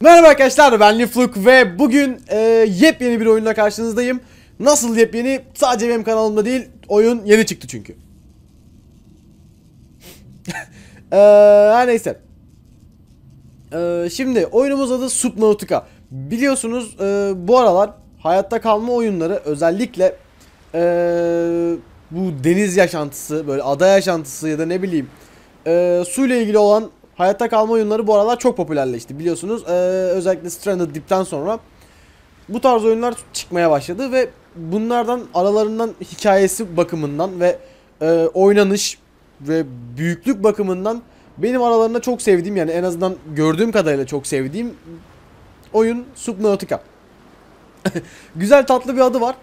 Merhaba arkadaşlar ben Lifluk ve bugün e, yepyeni bir oyunla karşınızdayım. Nasıl yepyeni? Sadece benim kanalımda değil. Oyun yeni çıktı çünkü. e, her neyse. E, şimdi oyunumuz adı Subnautica. Biliyorsunuz e, bu aralar hayatta kalma oyunları özellikle e, bu deniz yaşantısı böyle ada yaşantısı ya da ne bileyim e, suyla ilgili olan hayatta kalma oyunları bu aralar çok popülerleşti biliyorsunuz. Ee, özellikle Stranded Deep'ten sonra bu tarz oyunlar çıkmaya başladı ve bunlardan aralarından hikayesi bakımından ve e, oynanış ve büyüklük bakımından benim aralarında çok sevdiğim yani en azından gördüğüm kadarıyla çok sevdiğim oyun Subnautica. Güzel tatlı bir adı var.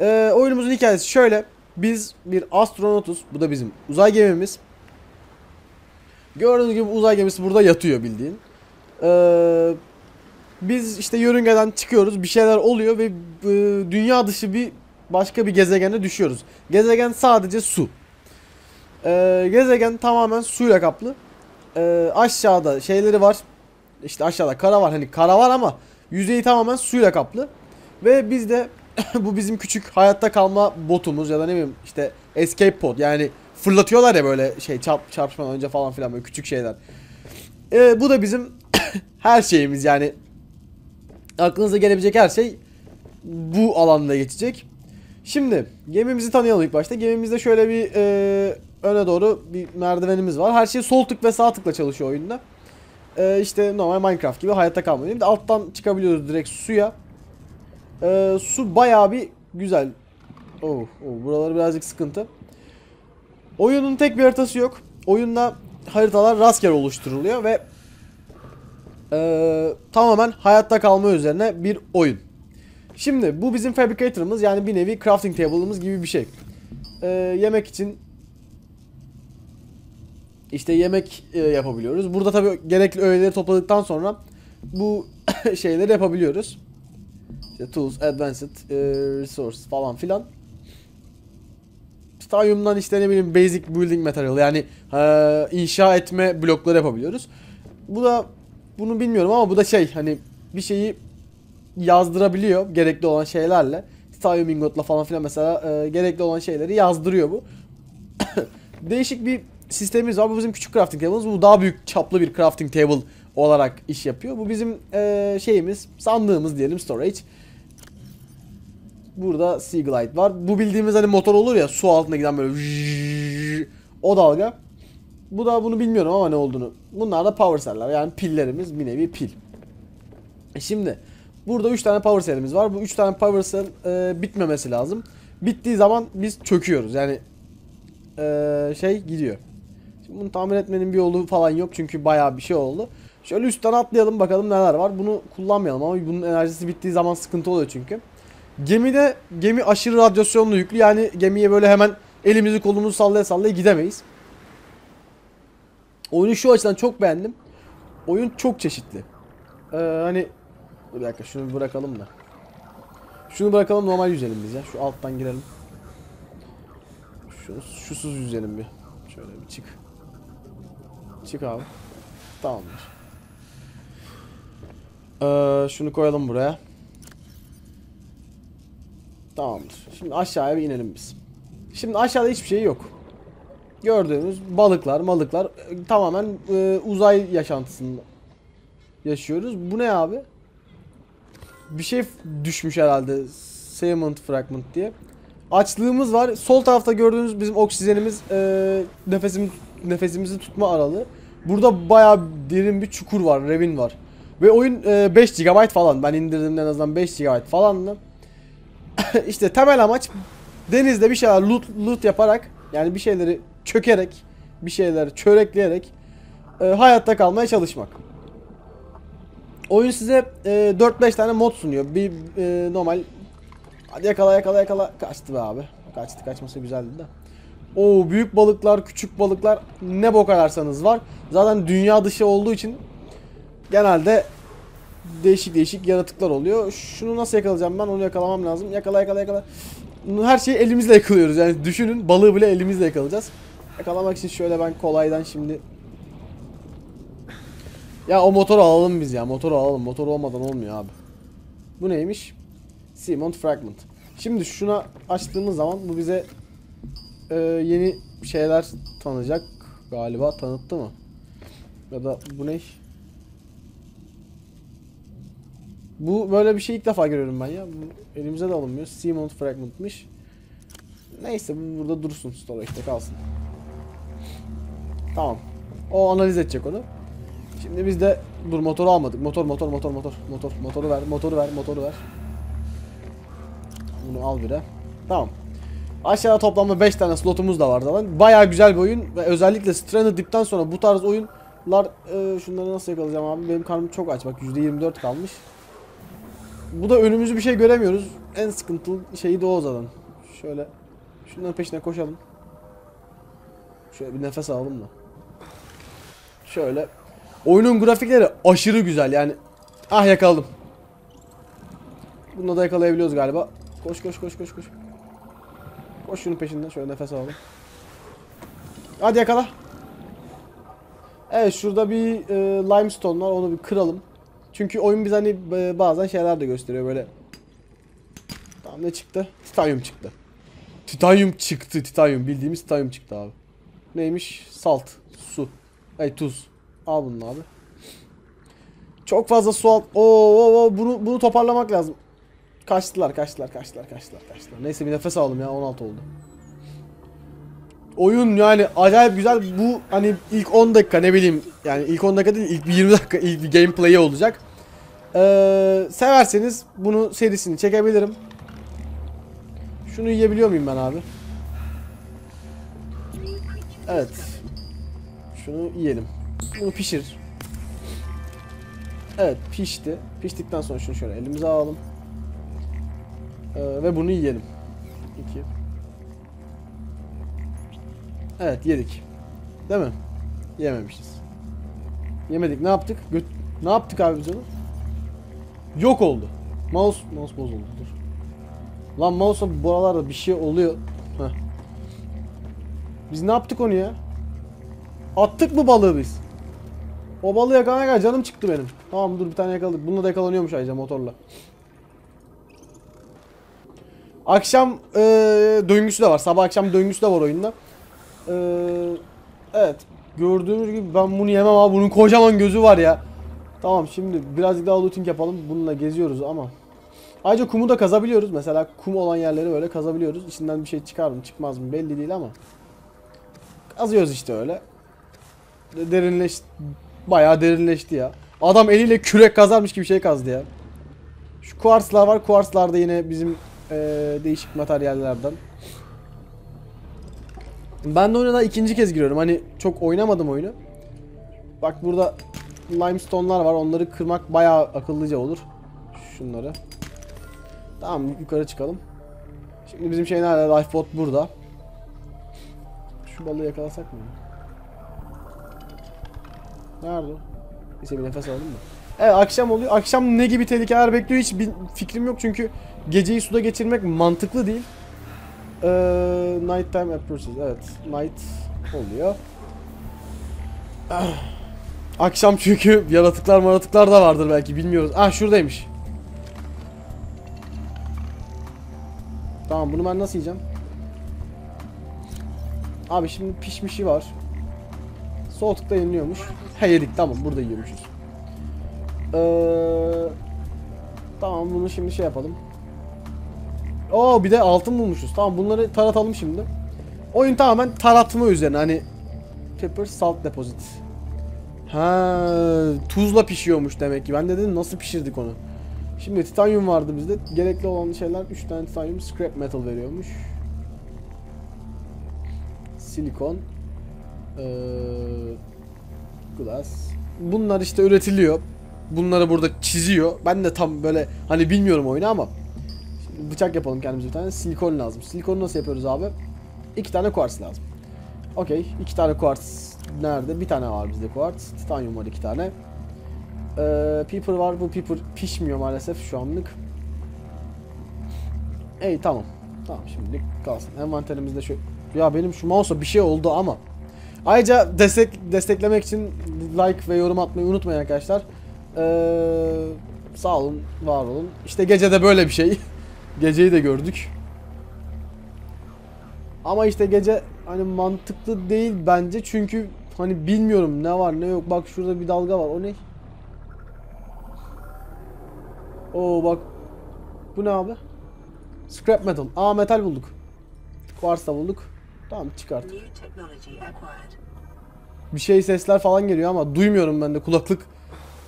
Ee, oyunumuzun hikayesi şöyle. Biz bir astronotuz. Bu da bizim uzay gemimiz. Gördüğünüz gibi uzay gemisi burada yatıyor bildiğin. Ee, biz işte yörüngeden çıkıyoruz. Bir şeyler oluyor ve e, dünya dışı bir başka bir gezegene düşüyoruz. Gezegen sadece su. Ee, gezegen tamamen suyla kaplı. Ee, aşağıda şeyleri var. İşte aşağıda kara var. Hani kara var ama yüzeyi tamamen suyla kaplı. Ve biz de bu bizim küçük hayatta kalma botumuz ya da ne bileyim işte escape pod yani fırlatıyorlar ya böyle şey çarp, çarpışmadan önce falan filan böyle küçük şeyler. Ee, bu da bizim her şeyimiz yani aklınıza gelebilecek her şey bu alanda geçecek. Şimdi gemimizi tanıyalım ilk başta. Gemimizde şöyle bir e, öne doğru bir merdivenimiz var. Her şey sol tık ve sağ tıkla çalışıyor oyunda. E, işte normal Minecraft gibi hayatta kalma diyeyim de alttan çıkabiliyoruz direkt suya. E, su bayağı bir güzel. Oh, oh, buraları birazcık sıkıntı. Oyunun tek bir haritası yok. Oyunda haritalar rastgele oluşturuluyor ve ee, tamamen hayatta kalma üzerine bir oyun. Şimdi bu bizim fabricator'ımız yani bir nevi crafting table'ımız gibi bir şey. Ee, yemek için işte yemek e, yapabiliyoruz. Burada tabi gerekli öğeleri topladıktan sonra bu şeyleri yapabiliyoruz. İşte tools, advanced, e, resource falan filan. Titanium'dan işte ne bileyim basic building material yani e, inşa etme blokları yapabiliyoruz. Bu da bunu bilmiyorum ama bu da şey hani bir şeyi yazdırabiliyor gerekli olan şeylerle. Titanium ingotla falan filan mesela e, gerekli olan şeyleri yazdırıyor bu. Değişik bir sistemimiz var. Bu bizim küçük crafting table'ımız. Bu daha büyük çaplı bir crafting table olarak iş yapıyor. Bu bizim e, şeyimiz, sandığımız diyelim storage. Burada Sea Glide var. Bu bildiğimiz hani motor olur ya su altına giden böyle o dalga. Bu da bunu bilmiyorum ama ne olduğunu. Bunlar da power cell'ler yani pillerimiz bir nevi pil. E şimdi burada 3 tane power cell'imiz var. Bu 3 tane power cell e, bitmemesi lazım. Bittiği zaman biz çöküyoruz. Yani e, şey gidiyor. Şimdi bunu tamir etmenin bir yolu falan yok çünkü bayağı bir şey oldu. Şöyle üstten atlayalım bakalım neler var. Bunu kullanmayalım ama bunun enerjisi bittiği zaman sıkıntı oluyor çünkü. Gemide gemi aşırı radyasyonlu yüklü yani gemiye böyle hemen elimizi kolumuzu sallaya sallaya gidemeyiz. Oyunu şu açıdan çok beğendim. Oyun çok çeşitli. Ee, hani bir dakika şunu bırakalım da. Şunu bırakalım normal yüzelim biz ya. Şu alttan girelim. Şu şusuz yüzelim bir. Şöyle bir çık. Çık abi. Tamamdır. Ee, şunu koyalım buraya. Tamamdır. Şimdi aşağıya bir inelim biz. Şimdi aşağıda hiçbir şey yok. Gördüğünüz balıklar, malıklar e, tamamen e, uzay yaşantısında yaşıyoruz. Bu ne abi? Bir şey düşmüş herhalde. Segment fragment diye. Açlığımız var. Sol tarafta gördüğünüz bizim oksijenimiz e, nefesimiz, nefesimizi tutma aralığı. Burada bayağı derin bir çukur var, revin var. Ve oyun e, 5 GB falan. Ben indirdiğimde en azından 5 GB falandı. işte temel amaç denizde bir şeyler loot, loot yaparak yani bir şeyleri çökerek bir şeyleri çörekleyerek e, hayatta kalmaya çalışmak. Oyun size e, 4-5 tane mod sunuyor. Bir e, normal hadi yakala yakala yakala kaçtı be abi. Kaçtı kaçması güzeldi de. Oo büyük balıklar, küçük balıklar ne bok ararsanız var. Zaten dünya dışı olduğu için genelde değişik değişik yaratıklar oluyor. Şunu nasıl yakalayacağım ben? Onu yakalamam lazım. Yakala yakala yakala. Her şeyi elimizle yakalıyoruz. Yani düşünün balığı bile elimizle yakalayacağız. Yakalamak için şöyle ben kolaydan şimdi Ya o motoru alalım biz ya. Motoru alalım. Motor olmadan olmuyor abi. Bu neymiş? Simon Fragment. Şimdi şuna açtığımız zaman bu bize e, yeni şeyler tanıyacak galiba. Tanıttı mı? Ya da bu ne? Bu böyle bir şey ilk defa görüyorum ben ya. Bu elimize de alınmıyor. Simon Fragment'mış. Neyse bu burada dursun storage'de kalsın. Tamam. O analiz edecek onu. Şimdi biz de dur motoru almadık. Motor motor motor motor motor motoru ver motoru ver motoru ver. Bunu al bire. Tamam. Aşağıda toplamda 5 tane slotumuz da var zaten. Baya güzel bir oyun ve özellikle Stranded Deep'ten sonra bu tarz oyunlar e, şunları nasıl yakalayacağım abi? Benim karnım çok aç bak %24 kalmış. Bu da önümüzü bir şey göremiyoruz. En sıkıntılı şeyi de o zaten. Şöyle şunların peşine koşalım. Şöyle bir nefes alalım da. Şöyle. Oyunun grafikleri aşırı güzel yani. Ah yakaladım. Bunu da yakalayabiliyoruz galiba. Koş koş koş koş koş. Koş şunun peşinden şöyle nefes alalım. Hadi yakala. Evet şurada bir e, limestone var onu bir kıralım. Çünkü oyun bize hani e, bazen şeyler de gösteriyor böyle. Tamam ne çıktı? Titanyum çıktı. Titanyum çıktı. Titanyum bildiğimiz titanyum çıktı abi. Neymiş? Salt. Su. Ay tuz. Al bunu abi. Çok fazla su al. Oo, oo, oo, bunu bunu toparlamak lazım. Kaçtılar, kaçtılar, kaçtılar, kaçtılar, kaçtılar. Neyse bir nefes alalım ya 16 oldu. Oyun yani acayip güzel. Bu hani ilk 10 dakika ne bileyim yani ilk 10 dakika değil ilk bir 20 dakika ilk bir gameplay'i olacak. Ee, severseniz bunu serisini çekebilirim. Şunu yiyebiliyor muyum ben abi? Evet. Şunu yiyelim. Bunu pişir. Evet pişti. Piştikten sonra şunu şöyle elimize alalım. Ee, ve bunu yiyelim. 2 Evet yedik. Değil mi? Yememişiz. Yemedik. Ne yaptık? Göt ne yaptık abi biz onu? Yok oldu. Mouse mouse bozuldu. Dur. Lan mouse'a bu aralarda bir şey oluyor. Heh. Biz ne yaptık onu ya? Attık mı balığı biz? O balığı yakalamaya kadar canım çıktı benim. Tamam dur bir tane yakaladık. Bununla da yakalanıyormuş ayrıca motorla. Akşam e, döngüsü de var. Sabah akşam döngüsü de var oyunda. E, evet. Gördüğünüz gibi ben bunu yemem abi. Bunun kocaman gözü var ya. Tamam şimdi birazcık daha looting yapalım. Bununla geziyoruz ama. Ayrıca kumu da kazabiliyoruz. Mesela kum olan yerleri böyle kazabiliyoruz. İçinden bir şey çıkar mı çıkmaz mı belli değil ama. Kazıyoruz işte öyle. Derinleş bayağı derinleşti ya. Adam eliyle kürek kazarmış gibi şey kazdı ya. Şu kuarslar var. Kuarslar da yine bizim e, değişik materyallerden. Ben de oyuna daha ikinci kez giriyorum. Hani çok oynamadım oyunu. Bak burada limestone'lar var. Onları kırmak bayağı akıllıca olur. Şunları. Tamam yukarı çıkalım. Şimdi bizim şey nerede? Lifeboat burada. Şu balığı yakalasak mı? Nerede o? Neyse bir nefes alalım mı? Evet akşam oluyor. Akşam ne gibi tehlikeler bekliyor hiç bir fikrim yok çünkü geceyi suda geçirmek mantıklı değil. Ee, night time approaches. Evet. Night oluyor. Ah. Akşam çünkü yaratıklar maratıklar da vardır belki bilmiyoruz. Ah şuradaymış. Tamam bunu ben nasıl yiyeceğim? Abi şimdi pişmişi var. Soğutukta yeniliyormuş. He yedik tamam burada yiyormuşuz. Ee, tamam bunu şimdi şey yapalım. Oo bir de altın bulmuşuz. Tamam bunları taratalım şimdi. Oyun tamamen taratma üzerine hani pepper salt deposit. Ha tuzla pişiyormuş demek ki. Ben de dedim nasıl pişirdik onu. Şimdi titanyum vardı bizde. Gerekli olan şeyler 3 tane titanyum scrap metal veriyormuş. Silikon. Ee, glass. Bunlar işte üretiliyor. Bunları burada çiziyor. Ben de tam böyle hani bilmiyorum oyunu ama. Şimdi bıçak yapalım kendimize bir tane. Silikon lazım. Silikonu nasıl yapıyoruz abi? İki tane kuars lazım. Okey. iki tane kuars nerede? Bir tane var bizde kuars. Titanyum var iki tane. Ee, Peeper var. Bu Peeper pişmiyor maalesef şu anlık. Ey tamam. Tamam şimdilik kalsın. Envanterimizde şu... Ya benim şu mouse'a bir şey oldu ama. Ayrıca destek desteklemek için like ve yorum atmayı unutmayın arkadaşlar. Ee, sağ olun, var olun. İşte gece de böyle bir şey. Geceyi de gördük. Ama işte gece hani mantıklı değil bence çünkü hani bilmiyorum ne var ne yok. Bak şurada bir dalga var. O ne? Oo bak. Bu ne abi? Scrap metal. Aa metal bulduk. Quartz da bulduk. Tamam çıkart. Bir şey sesler falan geliyor ama duymuyorum ben de kulaklık.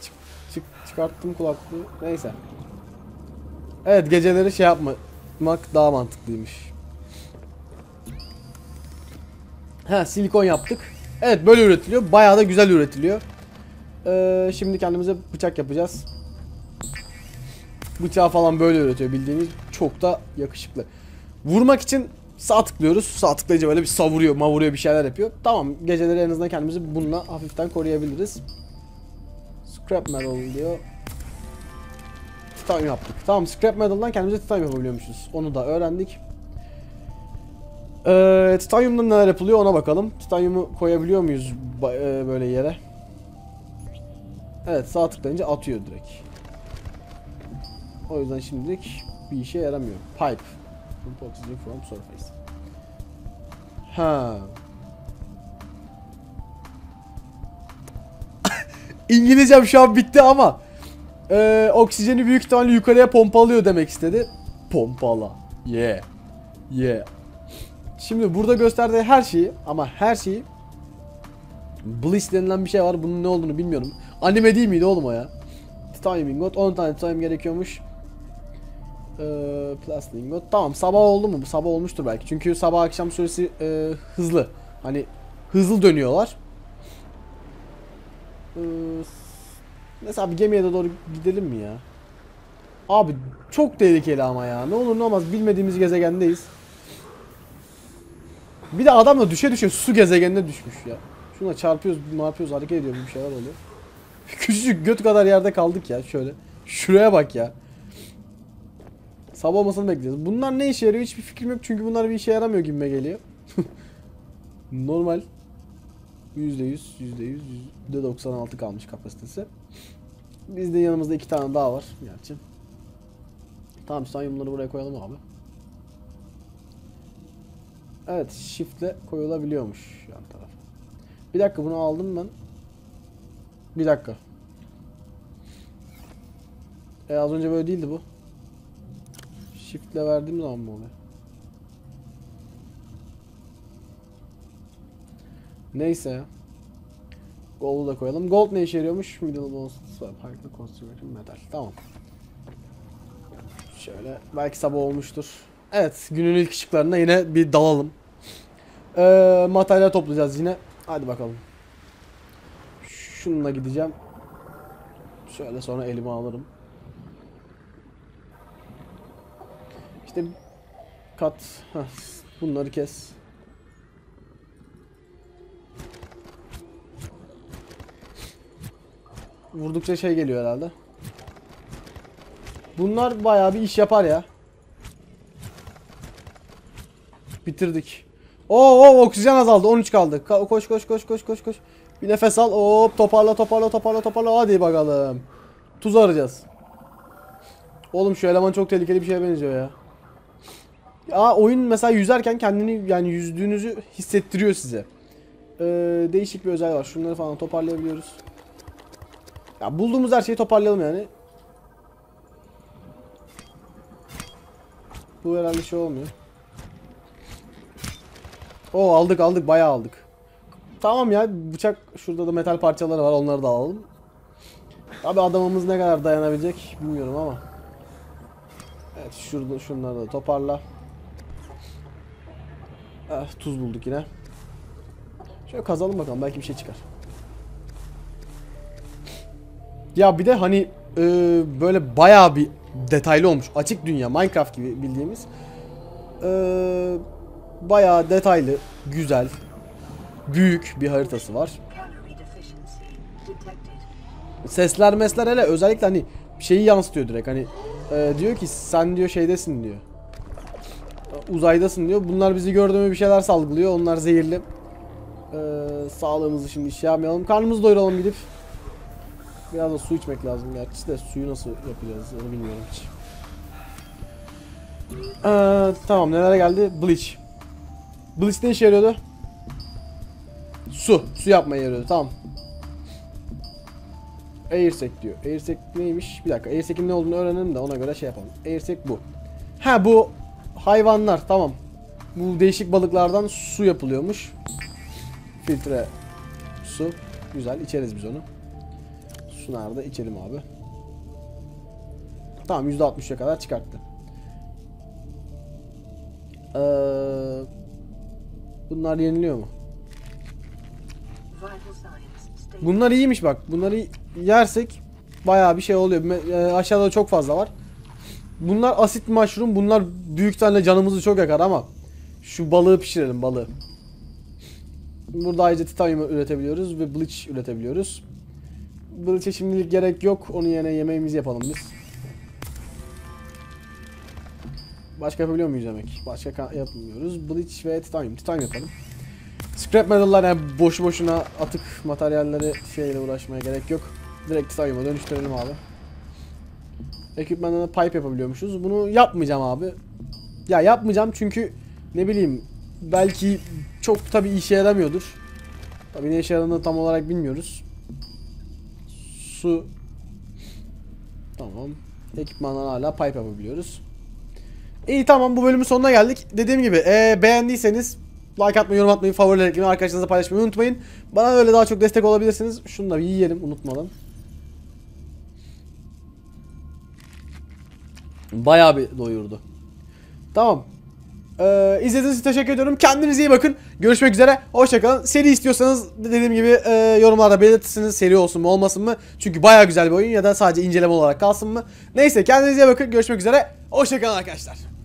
Çık, çık, çıkarttım kulaklığı. Neyse. Evet geceleri şey yapmak daha mantıklıymış. Ha silikon yaptık. Evet böyle üretiliyor. Bayağı da güzel üretiliyor. Ee, şimdi kendimize bıçak yapacağız. Bıçağı falan böyle üretiyor bildiğiniz. Çok da yakışıklı. Vurmak için sağ tıklıyoruz. Sağ tıklayınca böyle bir savuruyor, mavuruyor bir şeyler yapıyor. Tamam geceleri en azından kendimizi bununla hafiften koruyabiliriz. Scrap metal diyor. Titanium yaptık. Tamam scrap metal'dan kendimize titanium yapabiliyormuşuz. Onu da öğrendik. Ee, titanium'dan neler yapılıyor ona bakalım. Titanium'u koyabiliyor muyuz e, böyle yere? Evet sağ tıklayınca atıyor direkt. O yüzden şimdilik bir işe yaramıyor. Pipe. Pump oxygen from surface. Ha. İngilizcem şu an bitti ama e, oksijeni büyük ihtimalle yukarıya pompalıyor demek istedi. Pompala. Yeah. Yeah. Şimdi burada gösterdiği her şeyi ama her şeyi Bliss denilen bir şey var. Bunun ne olduğunu bilmiyorum. Anime değil miydi oğlum o ya? Titanium ingot. 10 tane titanium gerekiyormuş. Ee, plastik ingot. Tamam sabah oldu mu? Sabah olmuştur belki. Çünkü sabah akşam süresi e, hızlı. Hani hızlı dönüyorlar. Ee, mesela bir gemiye de doğru gidelim mi ya? Abi çok tehlikeli ama ya. Ne olur ne olmaz bilmediğimiz gezegendeyiz. Bir de adam da düşe düşe su gezegenine düşmüş ya. Şuna çarpıyoruz, ne yapıyoruz, hareket ediyor bir şeyler oluyor. Küçücük göt kadar yerde kaldık ya şöyle. Şuraya bak ya. Sabah olmasını bekleyeceğiz. Bunlar ne işe yarıyor hiçbir fikrim yok çünkü bunlar bir işe yaramıyor gibime geliyor. Normal. %100, %100, %96 kalmış kapasitesi. Bizde yanımızda iki tane daha var gerçi. Tamam sen bunları buraya koyalım abi. Evet shiftle koyulabiliyormuş yan tarafa. Bir dakika bunu aldım ben. Bir dakika. E az önce böyle değildi bu. Shiftle verdiğim zaman mı oluyor? Neyse ya. Gold'u da koyalım. Gold ne işe yarıyormuş? Middle Bones Hyper Conservation Metal. Tamam. Şöyle belki sabah olmuştur. Evet günün ilk ışıklarına yine bir dalalım. Ee, materyal toplayacağız yine. Hadi bakalım. Şununla gideceğim. Şöyle sonra elime alırım. İşte kat. Heh, bunları kes. Vurdukça şey geliyor herhalde. Bunlar bayağı bir iş yapar ya. Bitirdik. Oo, oo oksijen azaldı. 13 kaldı. Ka- koş koş koş koş koş koş. Bir nefes al. Hop toparla toparla toparla toparla. Hadi bakalım. Tuz arayacağız. Oğlum şu eleman çok tehlikeli bir şeye benziyor ya. Ya oyun mesela yüzerken kendini yani yüzdüğünüzü hissettiriyor size. Ee, değişik bir özellik var. Şunları falan toparlayabiliyoruz. Ya bulduğumuz her şeyi toparlayalım yani. Bu herhalde şey olmuyor. Oo aldık aldık bayağı aldık. Tamam ya bıçak şurada da metal parçaları var onları da alalım. Abi adamımız ne kadar dayanabilecek bilmiyorum ama. Evet şurada şunları da toparla. Eh, tuz bulduk yine. Şöyle kazalım bakalım belki bir şey çıkar. Ya bir de hani e, böyle bayağı bir detaylı olmuş. Açık dünya Minecraft gibi bildiğimiz. E, bayağı detaylı, güzel, büyük bir haritası var. Sesler mesler hele özellikle hani şeyi yansıtıyor direkt hani e, diyor ki sen diyor şeydesin diyor. Uzaydasın diyor. Bunlar bizi gördüğümü bir şeyler salgılıyor. Onlar zehirli. Ee, sağlığımızı şimdi şey yapmayalım. Karnımızı doyuralım gidip. Biraz da su içmek lazım gerçi de suyu nasıl yapacağız onu bilmiyorum hiç. Ee, tamam nelere geldi? Bleach. Bleach ne işe yarıyordu? Su. Su yapmaya yarıyordu tamam. Airsec diyor. Airsec neymiş? Bir dakika. Airsec'in ne olduğunu öğrenelim de ona göre şey yapalım. Airsec bu. Ha bu hayvanlar tamam. Bu değişik balıklardan su yapılıyormuş. Filtre su. Güzel içeriz biz onu. Su nerede? İçelim abi. Tamam %60'a kadar çıkarttı. Ee, bunlar yeniliyor mu? Bunlar iyiymiş bak. Bunları yersek bayağı bir şey oluyor. E, aşağıda çok fazla var. Bunlar asit mushroom. Bunlar büyük tane canımızı çok yakar ama şu balığı pişirelim balığı. Burada ayrıca titanyum üretebiliyoruz ve bleach üretebiliyoruz. Bleach'e şimdilik gerek yok. Onun yerine yemeğimizi yapalım biz. Başka yapabiliyor muyuz yemek? Başka ka- yapmıyoruz. Bleach ve titanyum. Titanyum yapalım. Scrap metal'lar yani boşu boşuna atık materyalleri şeyle uğraşmaya gerek yok. Direkt titanyuma dönüştürelim abi. Ekipmandan da pipe yapabiliyormuşuz. Bunu yapmayacağım abi. Ya yapmayacağım çünkü ne bileyim belki çok tabi işe yaramıyordur. Tabi ne işe yaradığını tam olarak bilmiyoruz. Su Tamam. Ekipmandan hala pipe yapabiliyoruz. İyi tamam bu bölümün sonuna geldik. Dediğim gibi eğer beğendiyseniz like atmayı, yorum atmayı, favoriler eklemeyi, arkadaşlarınızla paylaşmayı unutmayın. Bana öyle daha çok destek olabilirsiniz. Şunu da bir yiyelim unutmadan. Bayağı bir doyurdu. Tamam. Ee, izlediğiniz için teşekkür ediyorum. Kendinize iyi bakın. Görüşmek üzere. Hoşçakalın. Seri istiyorsanız dediğim gibi e, yorumlarda belirtirsiniz. Seri olsun mu olmasın mı? Çünkü bayağı güzel bir oyun ya da sadece inceleme olarak kalsın mı? Neyse kendinize iyi bakın. Görüşmek üzere. Hoşçakalın arkadaşlar.